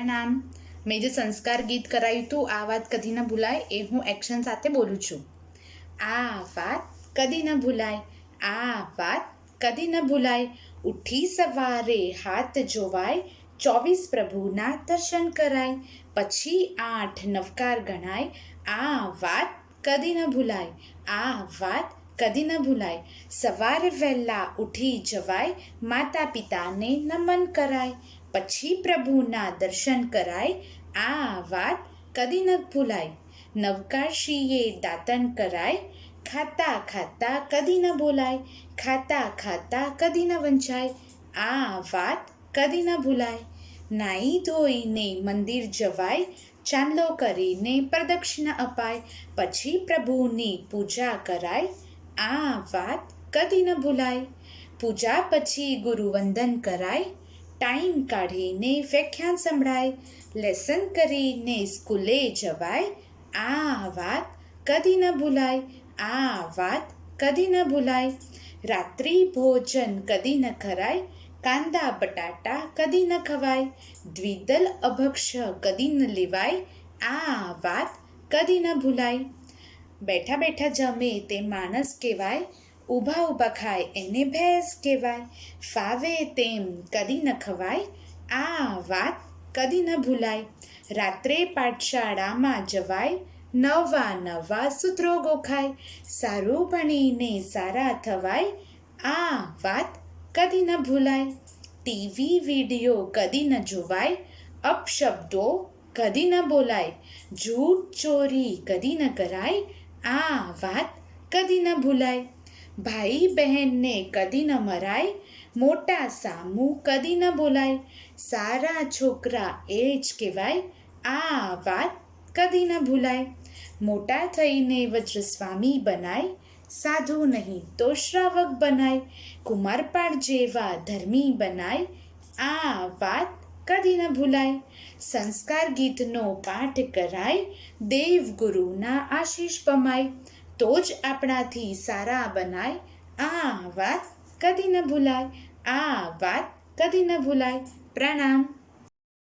પ્રણામ મેં જે સંસ્કાર ગીત કરાયું હતું આ વાત કદી ન ભૂલાય, એ હું એક્શન સાથે બોલું છું. આ વાત કદી ન ભૂલાય, આ વાત કદી ન ભૂલાય. ઉઠી સવારે હાથ જોવાય ચોવીસ પ્રભુના દર્શન કરાય. પછી આઠ નવકાર ગણાય, આ વાત કદી ન ભૂલાય, આ વાત કદી ન ભૂલાય. સવારે વહેલા ઉઠી જવાય માતા પિતાને નમન કરાય. પછી પ્રભુના દર્શન કરાય, આ વાત કદી ન ભૂલાય. નવકાશીએ દાતન કરાય, ખાતા ખાતા કદી ન બોલાય, ખાતા ખાતા કદી ન વંચાય, આ વાત કદી ન ભૂલાય. નાઈ ધોઈને મંદિર જવાય, ચાંદલો કરીને પ્રદક્ષિણા અપાય, પછી પ્રભુની પૂજા કરાય, આ વાત કદી ન ભૂલાય. પૂજા પછી ગુરુવંદન કરાય ટાઈમ કાઢીને વ્યાખ્યાન સંભળાય, લેસન કરીને સ્કૂલે જવાય, આ વાત કદી ન ભૂલાય, આ વાત કદી ન ભૂલાય. રાત્રિ ભોજન કદી ન ખરાય, કાંદા બટાટા કદી ન ખવાય, દ્વિદલ અભક્ષ કદી ન લેવાય, આ વાત કદી ન ભૂલાય. બેઠા બેઠા જમે તે માણસ કહેવાય ઊભા ઊભા ખાય, એને ભેંસ કહેવાય. ફાવે તેમ કદી ન ખવાય, આ વાત કદી ન ભૂલાય. રાત્રે પાઠશાળામાં જવાય, નવા નવા સૂત્રો ગોખાય સારું ભણીને સારા થવાય, આ વાત કદી ન ભૂલાય. ટીવી વીડિયો કદી ન જોવાય, અપશબ્દો કદી ન બોલાય. જૂઠ ચોરી કદી ન કરાય, આ વાત કદી ન ભૂલાય. ભાઈ બહેનને કદી ન મરાય મોટા સામું કદી ન બોલાય સારા છોકરા એ જ કહેવાય આ વાત કદી ન ભૂલાય મોટા થઈને વજ્રસ્વામી બનાય સાધુ નહીં તો શ્રાવક બનાય કુમારપાળ જેવા ધર્મી બનાય આ વાત કદી ન ભૂલાય સંસ્કાર ગીતનો પાઠ કરાય દેવ ગુરુના આશીષ પમાય તો જ આપણાથી સારા બનાય. આ વાત કદી ન ભૂલાય. આ વાત કદી ન ભૂલાય. પ્રણામ.